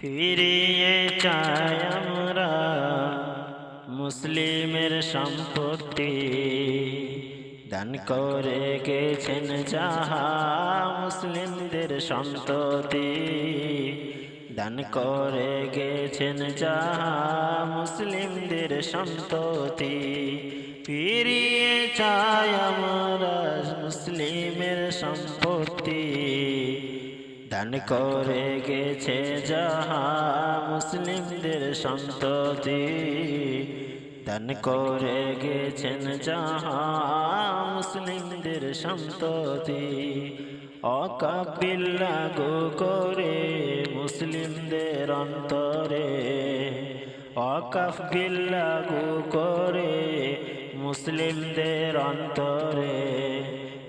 ফিরিয়ে চাই আমরা মুসলিমের সম্পত্তি। দান করে গেছেন যাহা মুসলিমদের সন্ততি। দান করে গেছেন যাহা মুসলিমদের সন্ততি। ফিরিয়ে চাই আমরা দান করে গেছে যাহা মুসলিমদের সন্ততি। দান করে গেছেন যাহা মুসলিমদের সন্ততি। অকাবিল লাগু করে মুসলিমদের অন্তরে। অকাফ বিল লাগু করে মুসলিমদের অন্তরে।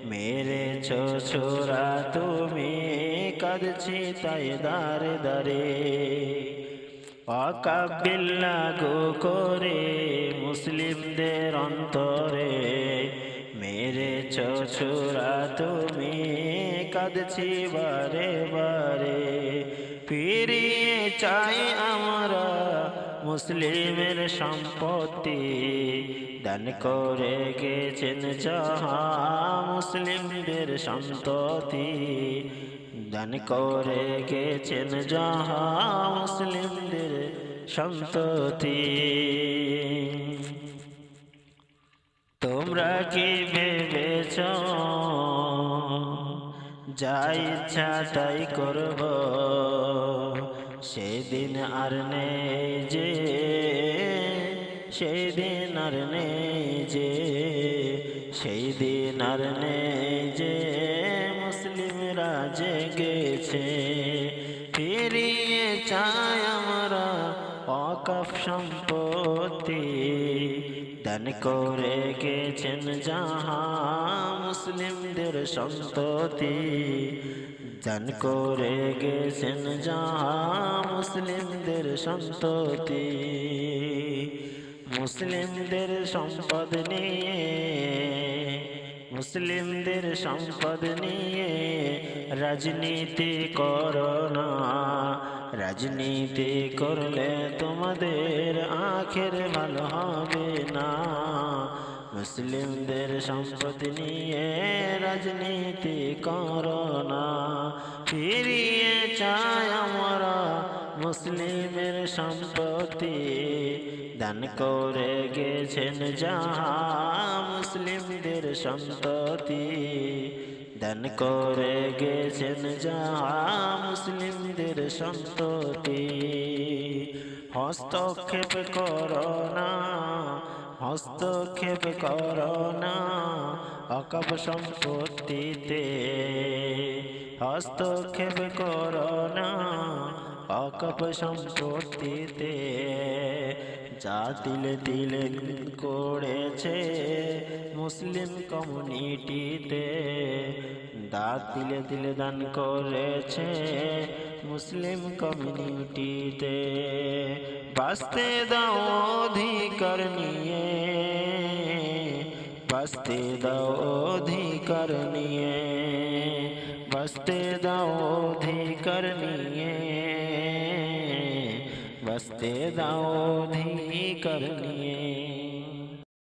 মেরে ছোরা তুমি কাঁদছি তাই দারে দারে। অকাবিল লাগু করে মুসলিমদের অন্তরে। মেরে ছোরা তুমি কাঁদছি বারে বারে। ফিরিয়ে চাই আমরা মুসলিমের সম্পত্তি। দান করে গেছেন যাহা মুসলিমদের সন্ততি দান করে গেছেন যাহা মুসলিমদের সন্ততি। তোমরা কি ভেবেছ? যা ইচ্ছা তাই করব। সেদিন আর নেই যে, সেদিন আর নেই যে, সেই দিন আর নেই যে। মুসলিমরা জেগেছে ফিরিয়ে চায় আমরা অকাফ সম্পত্তি। দান করে গেছেন যাহা মুসলিমদের সন্ততি দান করে গেছেন যাহা মুসলিমদের সন্ততি মুসলিমদের সম্পদ নিয়ে মুসলিমদের সম্পদ নিয়ে রাজনীতি করোনা রাজনীতি করলে তোমাদের আখের ভালো হবে না। মুসলিমদের সম্পদ নিয়ে রাজনীতি করোনা ফিরিয়ে চায় আমরা মুসলিমের সম্পত্তি দান করে গেছেন যাহা মুসলিমদের সন্ততি দান করে গেছেন যাহা মুসলিমদের সন্ততি হস্তক্ষেপ করোনা হস্তক্ষেপ করোনা অকপ সম্পত্তিতে। হস্তক্ষেপ করোনা অকপ সম্পত্তিতে যা দিলে দিলে করেছে মুসলিম কমিউনিটিতে দাঁত দিলে দিলে দান করেছে মুসলিম কমিউনিটিতে। বাঁচতে দাও অধিকার নিয়ে, বাঁচতে দাও অধিকার নিয়ে, বাঁচতে দাও অধিকার নিয়ে। বাঁচতে দাও অধিকার নিয়ে